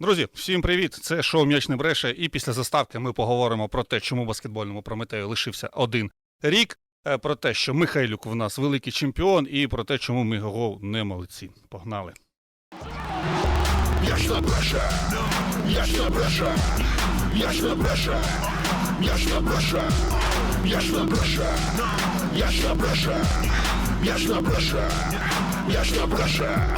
Друзі, всім привіт! Це шоу М'яч не бреше. І після заставки ми поговоримо про те, чому баскетбольному Прометею лишився один рік. е, Про те, що Михайлюк в нас великий чемпіон, і про те, чому ми його не молодці. Погнали. М'яч не бреше, м'яч не бреше, м'яч не бреше, м'яч не бреше, м'яч не бреше, м'яч не бреше, м'яч не бреше, м'яч не бреше.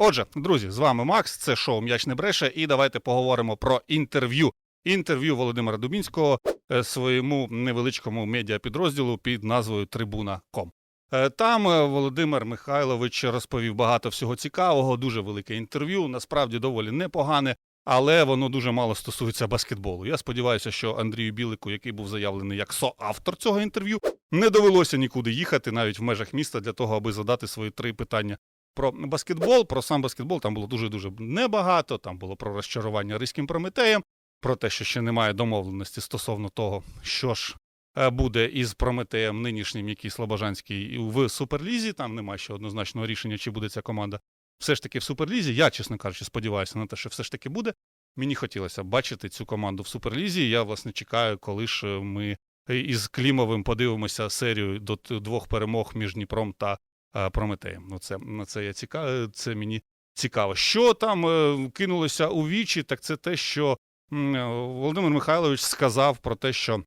Отже, друзі, з вами Макс. Це шоу М'яч не бреше. І давайте поговоримо про інтерв'ю. Інтерв'ю Володимира Дубінського е, своєму невеличкому медіапідрозділу під назвою Трибуна.ком. Е, Там е, Володимир Михайлович розповів багато всього цікавого, дуже велике інтерв'ю. Насправді доволі непогане, але воно дуже мало стосується баскетболу. Я сподіваюся, що Андрію Білику, який був заявлений як соавтор цього інтерв'ю, не довелося нікуди їхати, навіть в межах міста, для того, аби задати свої три питання про баскетбол. Про сам баскетбол там було дуже дуже небагато. Там було про розчарування Ризьким Прометеєм, про те, що ще немає домовленості стосовно того, що ж е, буде із Прометеєм нинішнім, який Слобожанський в Суперлізі. Там немає ще однозначного рішення, чи буде ця команда все ж таки в Суперлізі. Я, чесно кажучи, сподіваюся на те, що все ж таки буде. Мені хотілося бачити цю команду в Суперлізі. Я, власне, чекаю, коли ж е, ми із Клімовим подивимося серію до двох перемог між Дніпром та е, Прометеєм. Ну, це, це я цікав, це мені цікаво. Що там е, кинулося у вічі, так це те, що е, Володимир Михайлович сказав про те, що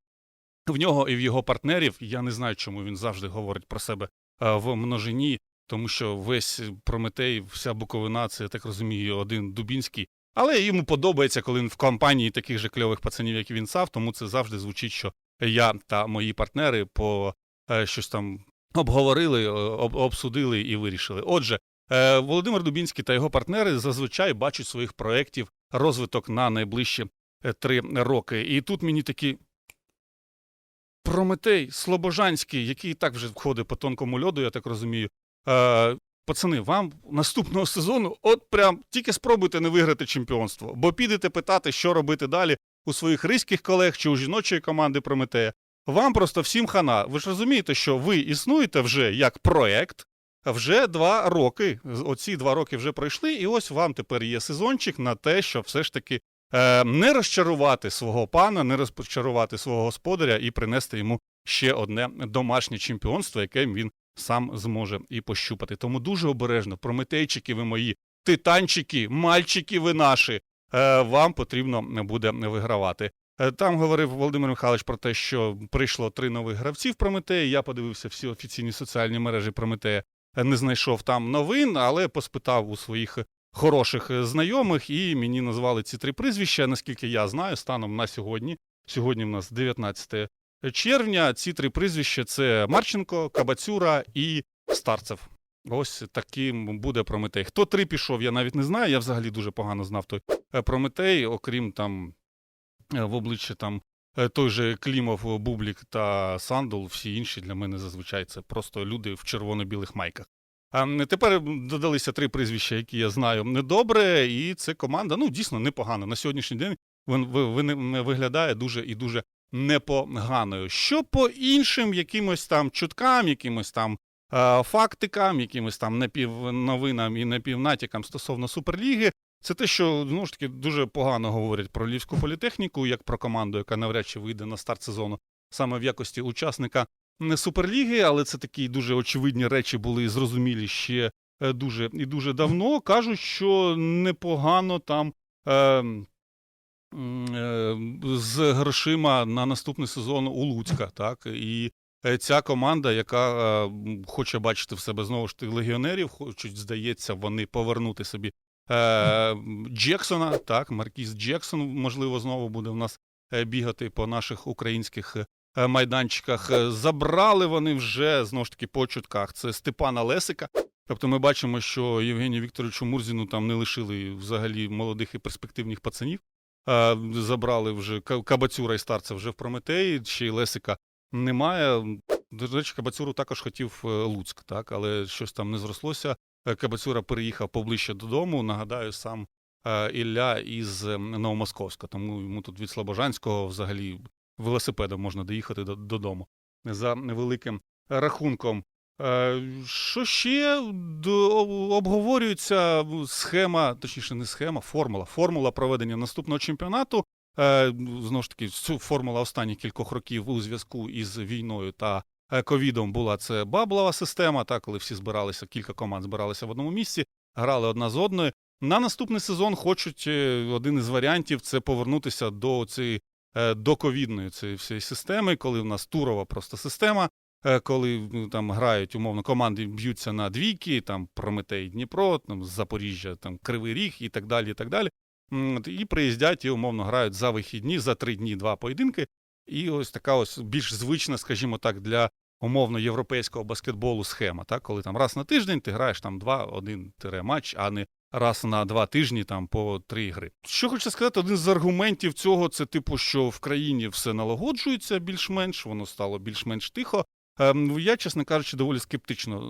в нього і в його партнерів, я не знаю, чому він завжди говорить про себе е, в множині, тому що весь Прометей, вся Буковина, це я так розумію, один Дубінський. Але йому подобається, коли він в компанії таких же кльових пацанів, як він сам, тому це завжди звучить, що я та мої партнери по е, щось там обговорили, е, об, обсудили і вирішили. Отже, е, Володимир Дубінський та його партнери зазвичай бачать своїх проєктів розвиток на найближчі е, три роки. І тут мені такі. Прометей Слобожанський, який і так вже входить по тонкому льоду, я так розумію. Е, пацани, вам наступного сезону, от прям тільки спробуйте не виграти чемпіонство, бо підете питати, що робити далі у своїх ризьких колег чи у жіночої команди Прометея. Вам просто всім хана. Ви ж розумієте, що ви існуєте вже як проект вже два роки. Оці два роки вже пройшли, і ось вам тепер є сезончик на те, щоб все ж таки е, не розчарувати свого пана, не розчарувати свого господаря і принести йому ще одне домашнє чемпіонство, яке він сам зможе і пощупати. Тому дуже обережно, прометейчики ви мої, титанчики, мальчики ви наші. Е, вам потрібно буде вигравати. Е, Там говорив Володимир Михайлович про те, що прийшло три нових гравців Прометея. Я подивився всі офіційні соціальні мережі Прометея, Е, не знайшов там новин, але поспитав у своїх хороших е, знайомих, і мені назвали ці три прізвища. Наскільки я знаю, станом на сьогодні. Сьогодні в нас 19 червня. Ці три прізвища це Марченко, Кабацюра і Старцев. Ось таким буде Прометей. Хто три пішов, я навіть не знаю. Я взагалі дуже погано знав той Прометей, окрім там в обличчі там е, той же Клімов, Бублік та Сандул, всі інші для мене зазвичай це просто люди в червоно-білих майках. Тепер додалися три прізвища, які я знаю недобре, і це команда ну дійсно непогана. На сьогоднішній день він виглядає дуже і дуже непоганою. Що по іншим якимось там чуткам, якимось там е, фактикам, якимось там напівновинам і напівнатякам стосовно Суперліги, це те, що знову ж таки дуже погано говорять про Львівську політехніку, як про команду, яка навряд чи вийде на старт сезону саме в якості учасника не Суперліги, але це такі дуже очевидні речі були зрозумілі ще е, дуже і дуже давно. Кажуть, що непогано там. Е, е, з грошима на наступний сезон у Луцька, так і е, ця команда, яка е, хоче бачити в себе знову ж таки легіонерів, хочуть, здається, вони повернути собі е, Джексона, так, Маркіс Джексон, можливо, знову буде в нас е, бігати по наших українських е, майданчиках. Забрали вони вже знову ж таки по чутках. Це Степана Лесика. Тобто ми бачимо, що Євгенію Вікторовичу Мурзіну там не лишили взагалі молодих і перспективних пацанів. Забрали вже Кабацюра і старця вже в Прометеї, ще й Лесика немає. До речі, Кабацюру також хотів Луцьк, так, але щось там не зрослося. Е, Кабацюра переїхав поближче додому. Нагадаю, сам е, Ілля із е, Новомосковська, тому йому тут від Слобожанського взагалі велосипедом можна доїхати додому за невеликим рахунком. Е, Що ще обговорюється схема, точніше, не схема, формула. Формула проведення наступного чемпіонату. Знову ж таки, формула останніх кількох років у зв'язку із війною та ковідом була це баблова система, та коли всі збиралися, кілька команд збиралися в одному місці, грали одна з одною. На наступний сезон хочуть е, один із варіантів це повернутися до цієї е, до ковідної цієї всієї системи, коли в нас турова просто система, е, коли ну, там грають умовно команди б'ються на двійки, там Прометей Дніпро, там Запоріжжя, там Кривий Ріг і так далі. І так далі. І приїздять і умовно грають за вихідні, за три дні два поєдинки. І ось така ось більш звична, скажімо так, для умовно європейського баскетболу схема, так? коли там раз на тиждень ти граєш там два-один тире матч, а не раз на два тижні там по три гри. Що хочу сказати, один з аргументів цього це типу, що в країні все налагоджується більш-менш, воно стало більш-менш тихо. Ем, Я, чесно кажучи, доволі скептично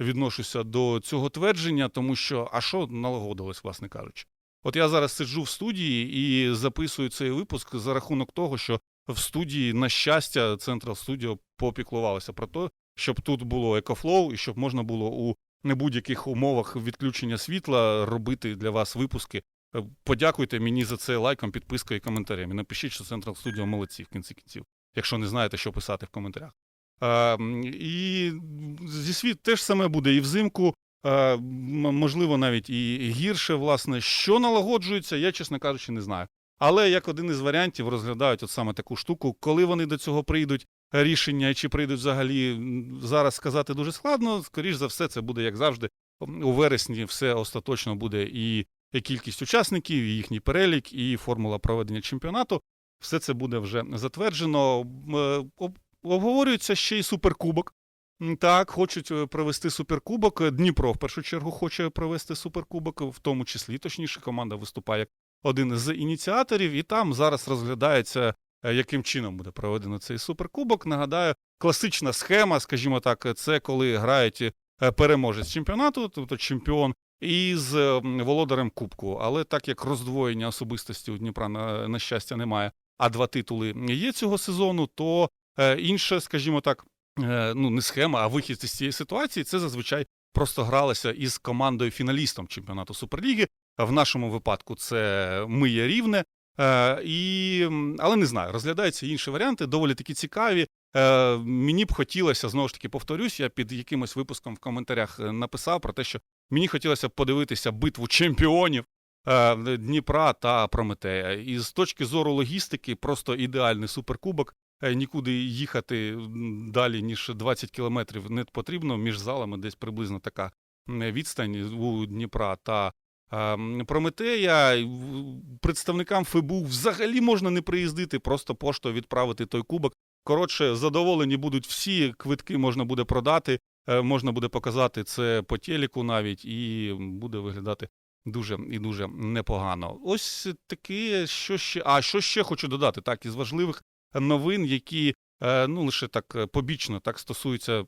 е, відношуся до цього твердження, тому що а що налагодилось, власне кажучи. От я зараз сиджу в студії і записую цей випуск за рахунок того, що в студії, на щастя, Central Studio попіклувалося про те, щоб тут було екофлоу і щоб можна було у не будь-яких умовах відключення світла робити для вас випуски. Е, Подякуйте мені за це лайком, підпискою і коментарем. І напишіть, що Central Studio молодці в кінці кінців, якщо не знаєте, що писати в коментарях. Е, і зі світ теж саме буде і взимку. е, Можливо, навіть і гірше, власне, що налагоджується, я, чесно кажучи, не знаю. Але як один із варіантів розглядають от саме таку штуку, коли вони до цього прийдуть, рішення, чи прийдуть взагалі зараз сказати дуже складно. Скоріш за все, це буде як завжди. У вересні все остаточно буде і, кількість учасників, і їхній перелік, і формула проведення чемпіонату. Все це буде вже затверджено. Е, Обговорюється ще й суперкубок. Так, хочуть е, провести суперкубок. Дніпро в першу чергу хоче провести суперкубок, в тому числі, точніше, команда виступає як один з ініціаторів, і там зараз розглядається е, яким чином буде проведено цей суперкубок. Нагадаю, класична схема, скажімо так, це коли грають е, переможець чемпіонату, тобто чемпіон, із е, володарем кубку. Але так як роздвоєння особистості у Дніпра на, на щастя немає, а два титули є цього сезону, то інше, скажімо так, ну не схема, а вихід із цієї ситуації, це зазвичай просто гралося із командою фіналістом чемпіонату Суперліги. В нашому випадку це ми є рівне. Е, і, але не знаю, розглядаються інші варіанти, доволі такі цікаві. Е, мені б хотілося, знову ж таки, повторюсь, я під якимось випуском в коментарях е, написав про те, що мені хотілося б подивитися битву чемпіонів Дніпра та Прометея. І з точки зору логістики, просто ідеальний суперкубок. Нікуди їхати далі, ніж 20 кілометрів не потрібно. Між залами десь приблизно така відстань у Дніпра та Прометея представникам ФИБУ взагалі можна не приїздити, просто поштою відправити той кубок. Коротше, задоволені будуть всі, квитки можна буде продати, е, можна буде показати це по телеку навіть, і буде виглядати дуже і дуже непогано. Ось таке, що ще. А що ще хочу додати, так, із важливих новин, які е, ну лише так е, побічно так стосуються.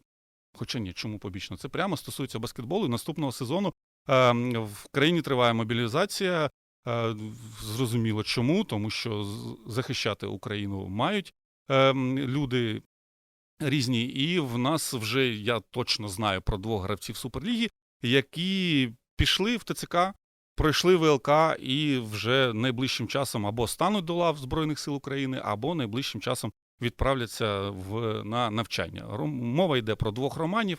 Хоча ні, чому побічно? Це прямо стосується баскетболу наступного сезону. Е, В країні триває мобілізація. Е, Зрозуміло чому, тому що захищати Україну мають е, люди різні. І в нас вже я точно знаю про двох гравців Суперліги, які пішли в ТЦК, пройшли ВЛК і вже найближчим часом або стануть до лав Збройних сил України, або найближчим часом відправляться в на навчання. Мова йде про двох романів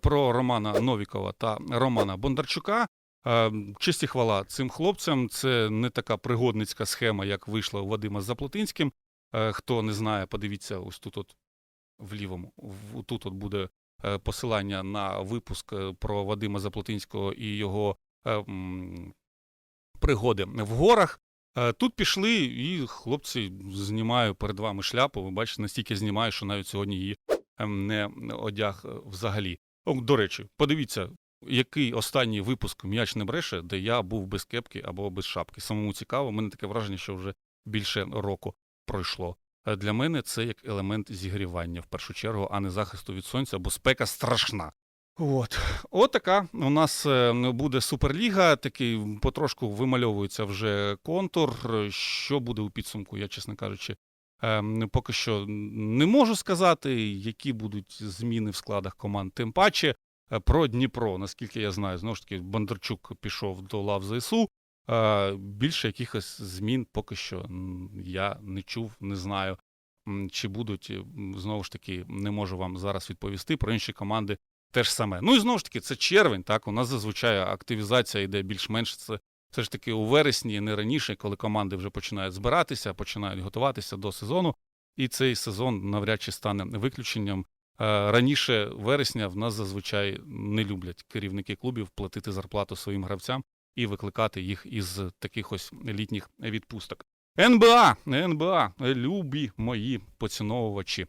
про Романа Новікова та Романа Бондарчука. Е, Честь і хвала цим хлопцям. Це не така пригодницька схема, як вийшла у Вадима Заплотинським. Е, Хто не знає, подивіться ось тут, от в лівому. Тут от буде е, посилання на випуск про Вадима Заплотинського і його пригоди в горах. Тут пішли, і хлопці знімаю перед вами шляпу. Ви бачите, настільки знімаю, що навіть сьогодні її ем, не одяг взагалі. О, до речі, подивіться, який останній випуск м'яч не бреше, де я був без кепки або без шапки. Самому цікаво, мене таке враження, що вже більше року пройшло. Е, Для мене це як елемент зігрівання в першу чергу, а не захисту від сонця, бо спека страшна. От, от така у нас е, буде суперліга. Такий потрошку вимальовується вже контур. Що буде у підсумку, я чесно кажучи, Поки що не можу сказати, які будуть зміни в складах команд. Тим паче е, про Дніпро, наскільки я знаю, знову ж таки, Бондарчук пішов до лав ЗСУ. Е, Більше якихось змін поки що я не чув, не знаю. Чи будуть, знову ж таки, не можу вам зараз відповісти. Про інші команди теж саме. Ну і знову ж таки, це червень. Так, у нас зазвичай активізація йде більш-менш це все ж таки у вересні, не раніше, коли команди вже починають збиратися, починають готуватися до сезону. І цей сезон навряд чи стане виключенням. Е, Раніше вересня в нас зазвичай не люблять керівники клубів платити зарплату своїм гравцям і викликати їх із таких ось літніх відпусток. НБА, НБА, любі мої поціновувачі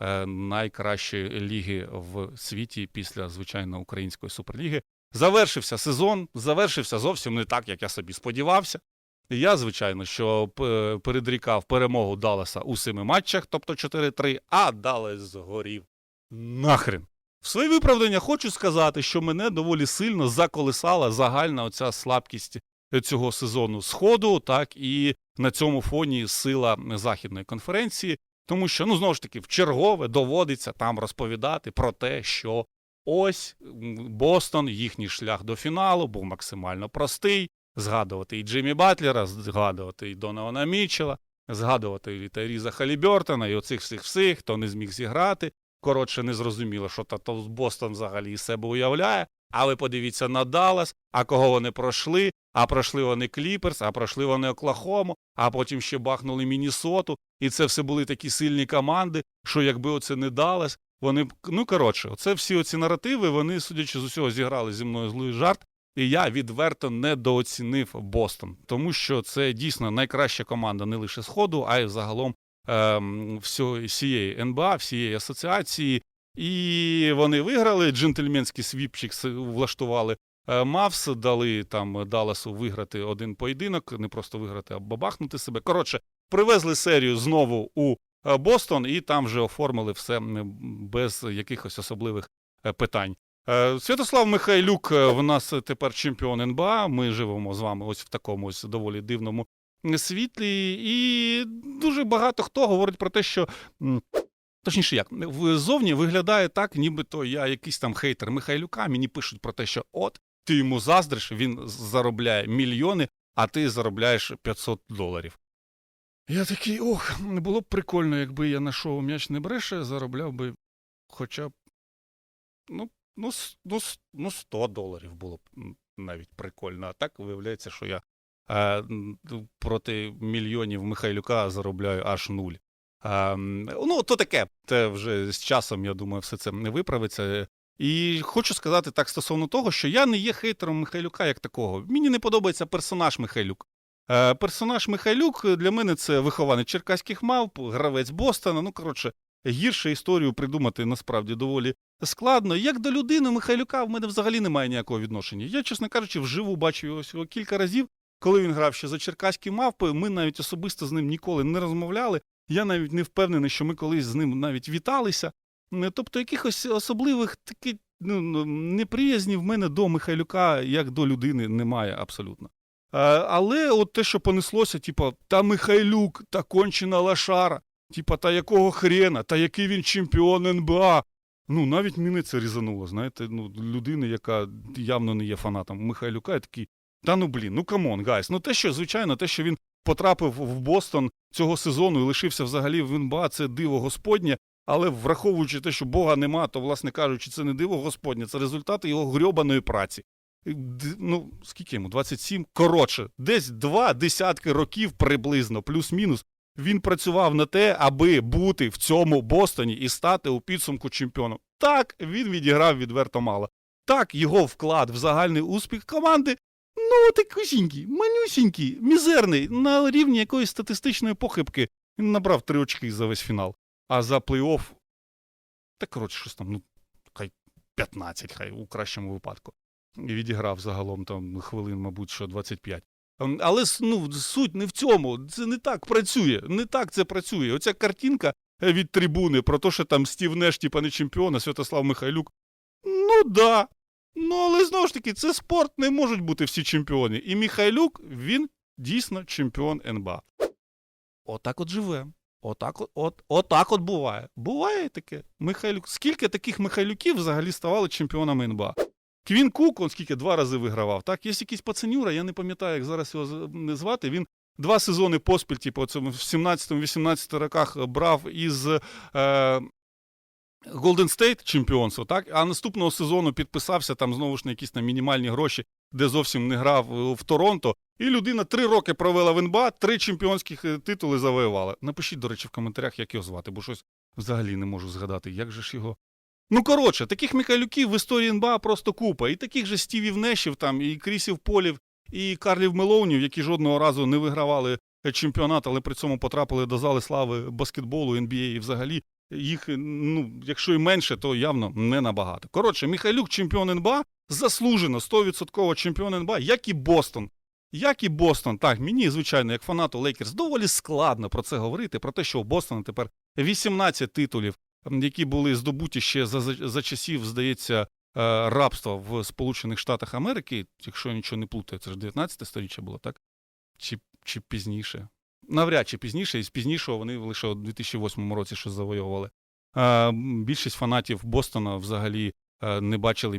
е, найкращої ліги в світі після звичайно української суперліги. Завершився сезон, завершився зовсім не так, як я собі сподівався. Я, звичайно, що передрікав перемогу Далласа у семи матчах, тобто 4-3, а Даллас згорів. Нахрен. В своє виправдання хочу сказати, що мене доволі сильно заколисала загальна оця слабкість цього сезону сходу, так і на цьому фоні сила західної конференції, тому що, ну знову ж таки, в чергове доводиться там розповідати про те, що ось Бостон, їхній шлях до фіналу був максимально простий. Згадувати і Джиммі Батлера, згадувати і Донована Мітчелла, згадувати і Тайріза Халібертона, і оцих всіх всіх, хто не зміг зіграти. Коротше, не зрозуміло, що та то Бостон взагалі із себе уявляє. А ви подивіться на Даллас, а кого вони пройшли, а пройшли вони Кліперс, а пройшли вони Оклахому, а потім ще бахнули Міннесоту. І це все були такі сильні команди, що якби оце не Даллас, вони. Ну, коротше, оце всі оці наративи, вони, судячи з усього, зіграли зі мною злий жарт. І я відверто недооцінив Бостон, тому що це дійсно найкраща команда не лише сходу, а й загалом ем, всієї НБА, всієї асоціації. І вони виграли. Джентльменський свіпчик влаштували. Е, Мавс дали там Далласу виграти один поєдинок, не просто виграти, а бабахнути себе. Коротше, привезли серію знову у Бостон, і там вже оформили все без якихось особливих е, питань. Е, Святослав Михайлюк е, в нас тепер чемпіон НБА. Ми живемо з вами ось в такому ось доволі дивному світлі. І дуже багато хто говорить про те, що. Точніше, як ззовні виглядає так, нібито я якийсь там хейтер Михайлюка. Мені пишуть про те, що от ти йому заздриш, він заробляє мільйони, а ти заробляєш 500 доларів. Я такий, ох, було б прикольно, якби я на шоу м'яч не бреше, заробляв би хоча б ну, ну, ну, ну 100 доларів було б навіть прикольно. А так виявляється, що я е, проти мільйонів Михайлюка заробляю аж нуль. Е, ну, то таке, це вже з часом, я думаю, все це не виправиться. І хочу сказати так стосовно того, що я не є хейтером Михайлюка як такого. Мені не подобається персонаж Михайлюк. Е, персонаж Михайлюк для мене це вихованець черкаських мавп, гравець Бостона. Ну, коротше, гірше історію придумати насправді доволі складно. Як до людини Михайлюка в мене взагалі немає ніякого відношення. Я, чесно кажучи, вживу бачив його всього кілька разів. Коли він грав ще за черкаські мавпи, ми навіть особисто з ним ніколи не розмовляли. Я навіть не впевнений, що ми колись з ним навіть віталися. Е, Тобто якихось особливих таких ну, неприязнів в мене до Михайлюка як до людини немає абсолютно. Е, Але от те, що понеслося, типу, та Михайлюк, та кончена лашара, типа, та якого хрена, та який він чемпіон НБА. Ну, навіть мене це різануло, знаєте, ну, людини, яка явно не є фанатом Михайлюка, я такий, та ну блін, ну камон, гайс. Ну те, що, звичайно, те, що він потрапив в Бостон цього сезону і лишився взагалі в НБА, це диво Господнє. Але враховуючи те, що Бога нема, то, власне кажучи, це не диво Господнє, це результати його грьобаної праці. Ну, скільки йому? 27? Коротше, десь два десятки років приблизно, плюс-мінус, він працював на те, аби бути в цьому Бостоні і стати у підсумку чемпіоном. Так, він відіграв відверто мало. Так, його вклад в загальний успіх команди, ну, такусінький, манюсінький, мізерний, на рівні якоїсь статистичної похибки. Він набрав три очки за весь фінал. А за плей-офф, та коротше, щось там, ну, хай 15, хай у кращому випадку. Відіграв загалом там хвилин, мабуть, що 25. Ем, Але ну, суть не в цьому. Це не так працює. Не так це працює. Оця картинка е, від трибуни про те, що там Стів Неш, типа не чемпіон, а Святослав Михайлюк. Ну да. Ну, але знову ж таки, це спорт, не можуть бути всі чемпіони. І Михайлюк, він дійсно чемпіон НБА. Отак от живе. Отак от, от, отак от буває. Буває таке. Михайлюк. Скільки таких Михайлюків взагалі ставали чемпіонами НБА? Квін Кук, он скільки два рази вигравав. Так, є якийсь пацанюра, я не пам'ятаю, як зараз його звати. Він два сезони поспіль, типу, в 17-18 роках брав із е, Golden State чемпіонство, так? А наступного сезону підписався там знову ж на якісь там мінімальні гроші, де зовсім не грав е, в Торонто. І людина три роки провела в НБА, три чемпіонських е, титули завоювала. Напишіть, до речі, в коментарях, як його звати, бо щось взагалі не можу згадати, як же ж його. Ну, коротше, таких Михайлюків в історії НБА просто купа. І таких же Стівів Нешів, там, і Крісів Полів, і Карлів Мелоунів, які жодного разу не вигравали чемпіонат, але при цьому потрапили до зали слави баскетболу, NBA і взагалі їх, ну, якщо і менше, то явно не набагато. Коротше, Михайлюк чемпіон НБА, заслужено 100% чемпіон НБА, як і Бостон. Як і Бостон, так, мені, звичайно, як фанату Лейкерс, доволі складно про це говорити, про те, що у Бостона тепер 18 титулів, які були здобуті ще за, за, часів, здається, е, рабства в Сполучених Штатах Америки, якщо я нічого не плутаю, це ж 19 сторіччя було, так? Чи, чи пізніше? Навряд чи пізніше, і з пізнішого вони лише у 2008 році щось завойовували. Е, більшість фанатів Бостона взагалі е, не бачили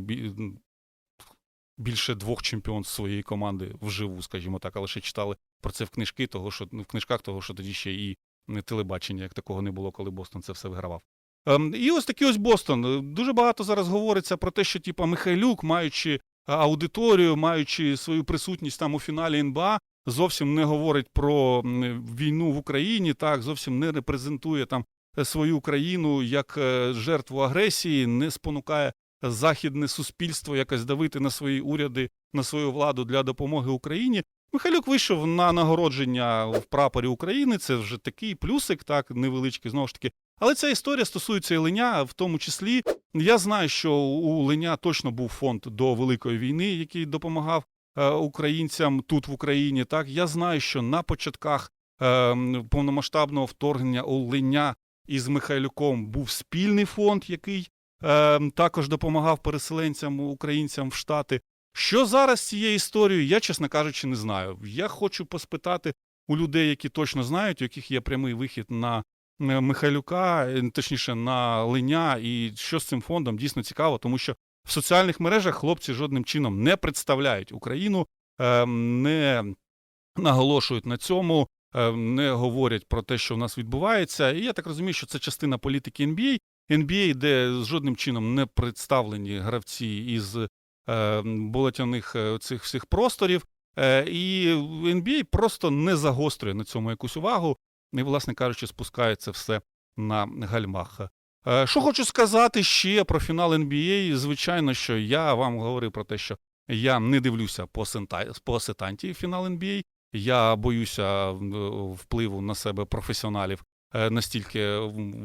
більше двох чемпіонств своєї команди вживу, скажімо так, а лише читали про це в книжки, того, що, в книжках того, що тоді ще і телебачення, як такого не було, коли Бостон це все вигравав. Ем, і ось такий ось Бостон. Е, Дуже багато зараз говориться про те, що типа Михайлюк, маючи аудиторію, маючи свою присутність там у фіналі НБА, зовсім не говорить про війну в Україні, так зовсім не репрезентує там е, свою країну як е, жертву агресії, не спонукає західне суспільство якось давити на свої уряди, на свою владу для допомоги Україні. Михайлюк вийшов на нагородження в прапорі України. Це вже такий плюсик, так невеличкий, знову ж таки. Але ця історія стосується і Леня, в тому числі. Я знаю, що у Леня точно був фонд до Великої війни, який допомагав е, українцям тут в Україні. Так, я знаю, що на початках е, повномасштабного вторгнення у Леня із Михайлюком був спільний фонд, який е, також допомагав переселенцям, українцям в Штати. Що зараз з цією історією, я, чесно кажучи, не знаю. Я хочу поспитати у людей, які точно знають, у яких є прямий вихід на Михайлюка, е, точніше на Леня, і що з цим фондом дійсно цікаво, тому що в соціальних мережах хлопці жодним чином не представляють Україну, е, не наголошують на цьому, е, не говорять про те, що в нас відбувається. І я так розумію, що це частина політики NBA. NBA, де жодним чином не представлені гравці із е, болотяних е, цих всіх просторів. Е, і NBA просто не загострює на цьому якусь увагу, і, власне кажучи, спускає це все на гальмах. Е, Що хочу сказати ще про фінал NBA. Звичайно, що я вам говорив про те, що я не дивлюся по, сента... по сетанті фінал NBA. Я боюся е, впливу на себе професіоналів е, настільки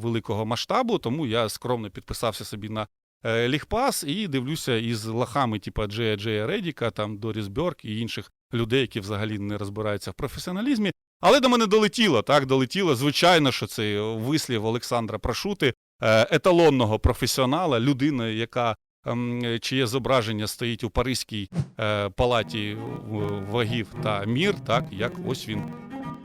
великого масштабу, тому я скромно підписався собі на Лігпас і дивлюся із лахами, типу Джея Джея Редіка, там Доріс Бьорк і інших людей, які взагалі не розбираються в професіоналізмі. Але до мене долетіло, так, долетіло. Звичайно, що цей вислів Олександра Прошути, е, еталонного професіонала, людини, яка ем, чиє зображення стоїть у Паризькій е, палаті е, вагів та мір, так, як ось він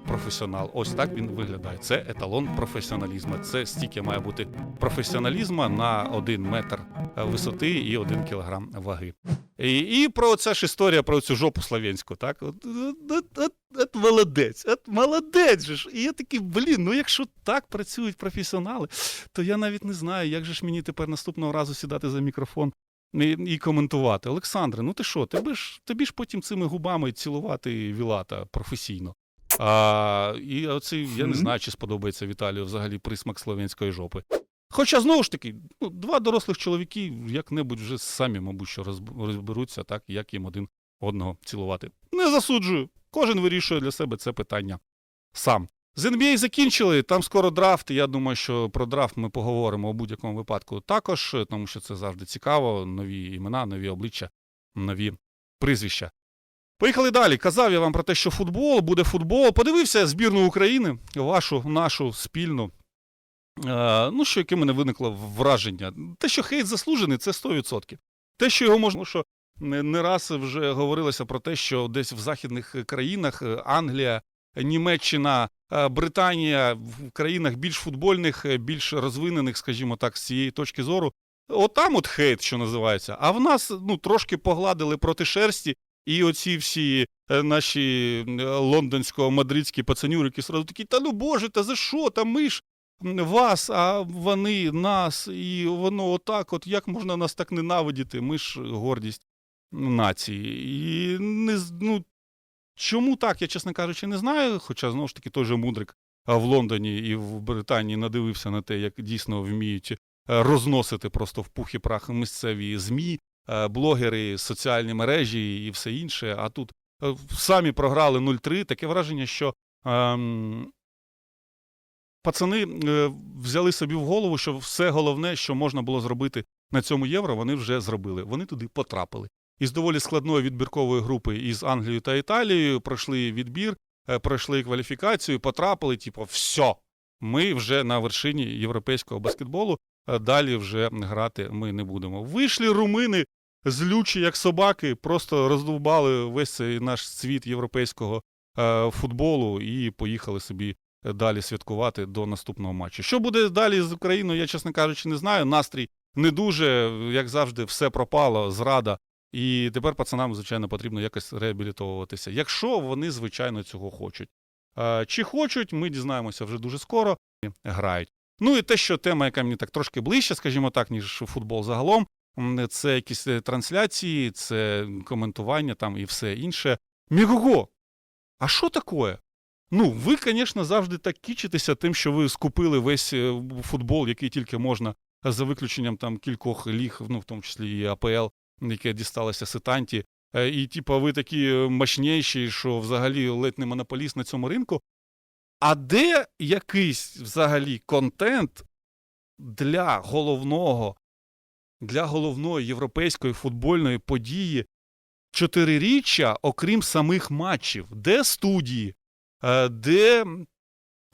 професіонал. Ось так він виглядає. Це еталон професіоналізму. Це стільки має бути професіоналізму на один метр е, висоти і один кілограм ваги. І, і про це ж історія про цю жопу слов'янську, так? От, от, от, от, молодець, от молодець же ж. І я такий, блін, ну якщо так працюють професіонали, то я навіть не знаю, як же ж мені тепер наступного разу сідати за мікрофон і, і коментувати. Олександре, ну ти що, тебе ж, тобі ж потім цими губами цілувати Вілата професійно. А, і оцей, я не знаю, чи сподобається Віталію взагалі присмак слов'янської жопи. Хоча знову ж таки, ну, два дорослих чоловіки як-небудь вже самі, мабуть, що розб- розберуться, так, як їм один одного цілувати. Не засуджую. Кожен вирішує для себе це питання сам. З NBA закінчили, там скоро драфт. Я думаю, що про драфт ми поговоримо у будь-якому випадку також, тому що це завжди цікаво. Нові імена, нові обличчя, нові прізвища. Поїхали далі. Казав я вам про те, що футбол, буде футбол. Подивився збірну України, вашу, нашу спільну. Е, ну, що яке мене виникло враження. Те, що хейт заслужений, це 100%. Те, що його можна, що не, раз вже говорилося про те, що десь в західних країнах е, Англія, Німеччина, е, Британія в країнах більш футбольних, е, більш розвинених, скажімо так, з цієї точки зору. Отам от хейт, що називається. А в нас ну, трошки погладили проти шерсті, і оці всі е, наші е, лондонсько-мадридські пацанюрики сразу такі, та ну боже, та за що? Та ми ж вас, а вони нас, і воно отак, от як можна нас так ненавидіти? Ми ж гордість нації. І не ну, чому так, я, чесно кажучи, не знаю. Хоча, знову ж таки, той же Мудрик в Лондоні і в Британії надивився на те, як дійсно вміють е, розносити просто в пух і прах місцеві ЗМІ, блогери, соціальні мережі і все інше. А тут е, самі програли 0-3. Таке враження, що ем, пацани е, взяли собі в голову, що все головне, що можна було зробити на цьому євро, вони вже зробили. Вони туди потрапили. Із доволі складної відбіркової групи із Англією та Італією пройшли відбір, е, пройшли кваліфікацію, потрапили, типу, все. Ми вже на вершині європейського баскетболу. Е, Далі вже грати ми не будемо. Вийшли румини, злючі, як собаки, просто роздовбали весь цей наш світ європейського е, футболу і поїхали собі е, далі святкувати до наступного матчу. Що буде далі з Україною, я, чесно кажучи, не знаю. Настрій не дуже, як завжди, все пропало, зрада. І тепер пацанам, звичайно, потрібно якось реабілітовуватися, якщо вони, звичайно, цього хочуть. Чи хочуть, ми дізнаємося вже дуже скоро. Грають. Ну і те, що тема, яка мені так трошки ближче, скажімо так, ніж футбол загалом, це якісь е, трансляції, це коментування там і все інше. Мігого! А що таке? Ну, ви, звісно, завжди так кічитеся тим, що ви скупили весь е, футбол, який тільки можна, за виключенням там кількох ліг, ну в тому числі і АПЛ, яке дісталося ситанті. Е, І, типа, ви такі мощніші, що взагалі ледь не монополіст на цьому ринку. А де якийсь взагалі контент для головного, для головної європейської футбольної події чотириріччя, окрім самих матчів? Де студії? Е, Де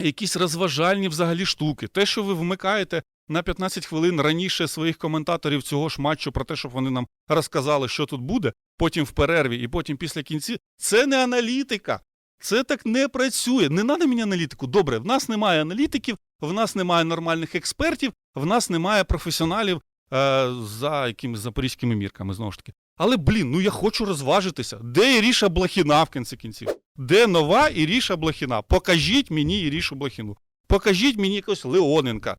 якісь розважальні взагалі штуки? Те, що ви вмикаєте на 15 хвилин раніше своїх коментаторів цього ж матчу про те, щоб вони нам розказали, що тут буде, потім в перерві і потім після кінці, це не аналітика. Це так не працює. Не треба мені аналітику. Добре, в нас немає аналітиків, в нас немає нормальних експертів, в нас немає професіоналів е, за якимись запорізькими мірками, знову ж таки. Але, блін, ну я хочу розважитися. Де Іріша Блохіна в кінці кінців? Де нова Іріша Блохіна? Покажіть мені Ірішу Блохіну. Покажіть мені якогось Леоненка.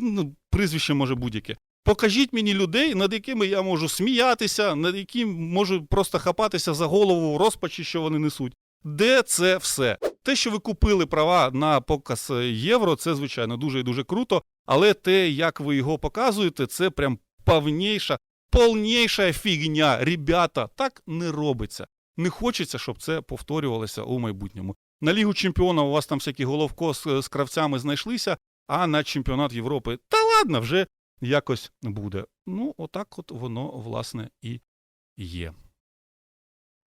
Ну, прізвище може будь-яке. Покажіть мені людей, над якими я можу сміятися, над якими можу просто хапатися за голову в розпачі, що вони несуть. Де це все? Те, що ви купили права на показ е, євро, це звичайно дуже і дуже круто. Але те, як ви його показуєте, це прям повніша, повніша фігня. Ребята, так не робиться. Не хочеться, щоб це повторювалося у майбутньому. На Лігу Чемпіонів у вас там всякі головко з, з кравцями знайшлися, а на чемпіонат Європи. Та ладно, вже якось буде. Ну, отак от воно, власне, і є.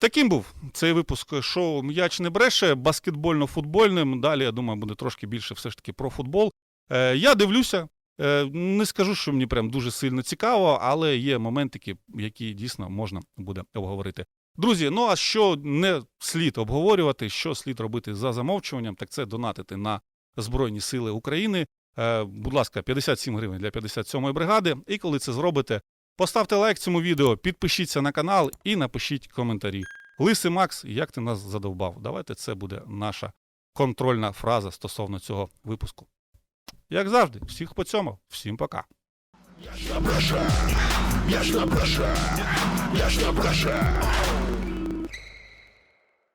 Таким був цей випуск шоу М'яч не бреше, баскетбольно-футбольним. Далі, я думаю, буде трошки більше все ж таки про футбол. Е, я дивлюся. Е, не скажу, що мені прям дуже сильно цікаво, але є моментики, які дійсно можна буде обговорити. Друзі, ну а що не слід обговорювати, що слід робити за замовчуванням, так це донатити на Збройні Сили України. Е, будь ласка, 57 гривень для 57-ї бригади. І коли це зробите, поставте лайк цьому відео, підпишіться на канал і напишіть коментарі. Лисий Макс, як ти нас задовбав? Давайте це буде наша контрольна фраза стосовно цього випуску. Як завжди, всіх по цьому, всім пока. Я ж на бреша, я ж на бреша, я ж на бреша.